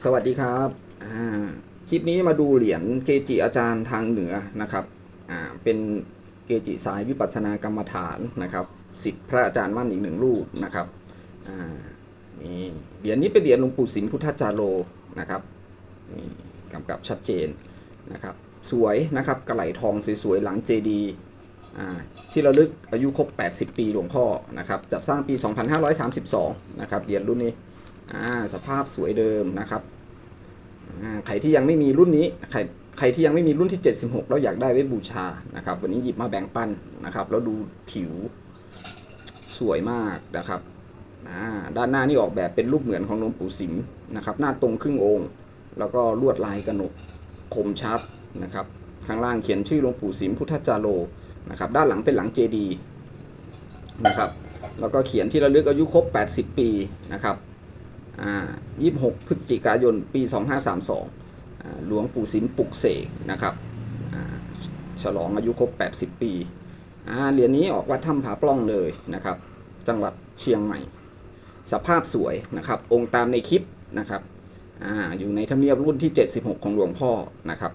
สวัสดีครับ คลิปนี้มาดูเหรียญเกจิอาจารย์ทางเหนือนะครับเป็นเกจิสายวิปัสสนากรรมฐานนะครับสิทธิพระอาจารย์มั่นอีกหนึ่งรูปนะครับนี่เหรียญนี้เป็นเหรียญหลวงปู่สิมพุทธจารโลนะครับนี่กำกับชัดเจนนะครับสวยนะครับกระไหลทองสวยๆหลังเจดีที่ระลึกอายุครบ 80 ปีหลวงพ่อนะครับจัดสร้างปี 2532 นะครับเหรียญรุ่นนี้ สภาพสวยเดิมนะครับใครที่ยังไม่มีรุ่นนี้ใครใครที่ยังไม่มีรุ่นที่ 76 แล้วอยากได้ไว้บูชานะครับ วันนี้หยิบมาแบ่งปันนะครับ แล้วดูผิวสวยมากนะครับด้านหน้านี่ออกแบบเป็นรูปเหมือนของหลวงปู่สิมนะครับ หน้าตรงครึ่งองค์ แล้วก็ลวดลายกระหนกคมชัดนะครับ ข้างล่างเขียนชื่อหลวงปู่สิมพุทธจาโรนะครับ ด้านหลังเป็นหลังเจดีนะครับ แล้วก็เขียนที่ระลึกอายุครบ 80 ปีนะครับ 26 พฤศจิกายน ปี 2532 หลวงปู่สิมปุกเสกนะครับฉลองอายุครบ 80 ปีเหรียญนี้ออกวัดถ้ำผาปล้องเลยนะครับ จังหวัดเชียงใหม่ สภาพสวยนะครับ องค์ตามในคลิปนะครับออยู่ในธรรมเนียบรุ่นที่ 76 ของหลวงพ่อนะครับ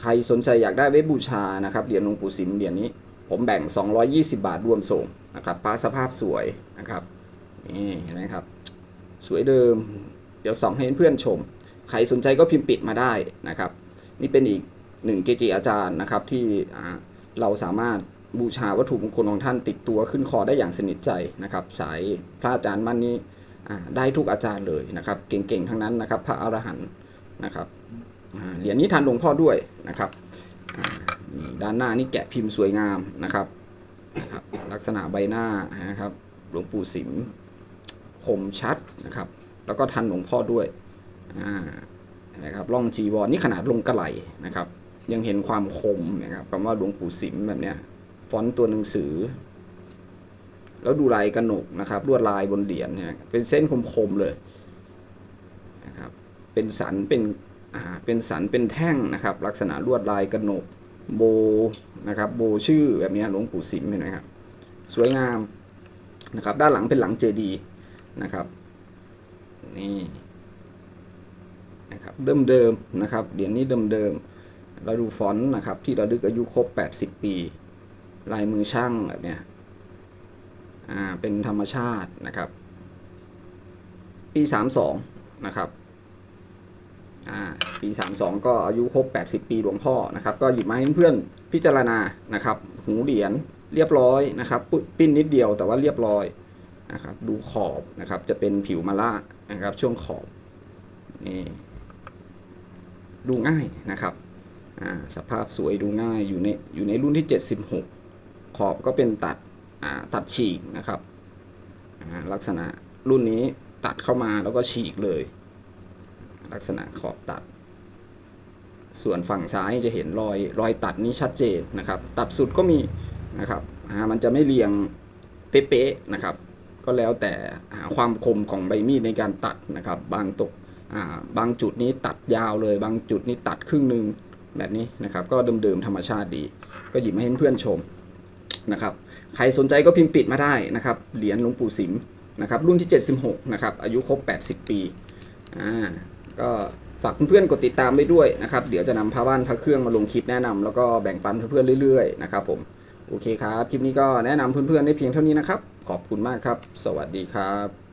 ใครสนใจอยากได้ไว้บูชานะครับ เหรียญหลวงปู่สิมเหรียญนี้ผมแบ่ง 220 บาทรวมส่งนะครับป้าสภาพสวยนะครับ นี่นไหมครับ สวยเดิม เดี๋ยวส่องให้เพื่อนชม ใครสนใจก็พิมพ์ปิดมาได้นะครับ นี่เป็นอีกหนึ่งเกจิอาจารย์นะครับที่เราสามารถบูชาวัตถุมงคลของท่านติดตัวขึ้นคอได้อย่างสนิทใจนะครับ สายพระอาจารย์มั่นนี้ได้ทุกอาจารย์เลยนะครับ เก่งๆทั้งนั้นนะครับ พระอรหันต์นะครับเหรียญนี้ทันหลวงพ่อด้วยนะครับด้านหน้านี่แกะพิมพ์สวยงามนะครับนะครับ ลักษณะใบหน้านะครับ หลวงปู่สิม คมชัดนะครับ แล้วก็ทันหลวงพ่อด้วยนะครับร่องจีวรนี่ขนาดลงกระไหลนะครับ ยังเห็นความคมนะครับคำว่าหลวงปู่สิมแบบเนี้ยฟอนต์ตัวหนังสือ แล้วดูลายกระหนกนะครับลวดลายบนเหรียญเนี่ยเป็นเส้นคมๆเลยนะครับเป็นสันเป็นอ่าเป็นสันเป็นแท่งนะครับ ลักษณะลวดลายกระหนกโบนะครับโบชื่อแบบเนี้ยหลวงปู่สิมเห็นไหมครับสวยงามนะครับด้านหลังเป็นหลังเจดีย์ นะครับ นี่นะครับเดิมๆนะครับเหรียญนี้เดิมๆเราดูฟอนต์นะครับ ที่ระลึกอายุครบ 80 ปี ลายมือช่างแบบเนี้ยอ่าเป็นธรรมชาตินะครับ ปี 32 นะครับอ่าปี 32 ก็อายุครบ 80 ปีหลวงพ่อนะครับ ก็หยิบมาให้เพื่อนพิจารณานะครับ หูเหรียญเรียบร้อยนะครับปุ๊บปิ้นนิดเดียวแต่ว่าเรียบร้อย นะครับดูขอบนะครับจะเป็นผิวมะละนะครับช่วงขอบนี่ดูง่ายนะครับอ่าสภาพสวยดูง่ายอยู่ในอยู่ในรุ่นที่ 76 ขอบก็เป็นตัดอ่าตัดฉีกนะครับอ่าลักษณะรุ่นนี้ตัดเข้ามาแล้วก็ฉีกเลย ลักษณะขอบตัด ส่วนฝั่งซ้ายจะเห็นรอยรอยตัดนี้ชัดเจนนะครับ ตัดสุดก็มีนะครับมันจะไม่เรียงเป๊ะๆนะครับ ก็แล้วแต่ความคมของใบมีดในการตัดนะครับ บางตกบางจุดนี้ตัดยาวเลย บางจุดนี้ตัดครึ่งหนึ่งแบบนี้นะครับ ก็เดิมๆธรรมชาติดี ก็หยิบมาให้เพื่อนชมนะครับ ใครสนใจก็พิมพ์ปิดมาได้นะครับ เหรียญหลวงปู่สิมนะครับ รุ่นที่ 76 นะครับ อายุครบ 80 ปี อ่า ก็ฝากเพื่อนๆกดติดตามไว้ด้วยนะครับ เดี๋ยวจะนำพาบ้านพระเครื่องมาลงคลิปแนะนำแล้วก็แบ่งปันเพื่อนๆเรื่อยๆนะครับผม โอเคครับ คลิปนี้ก็แนะนำเพื่อนๆได้เพียงเท่านี้นะครับ ขอบคุณมากครับ สวัสดีครับ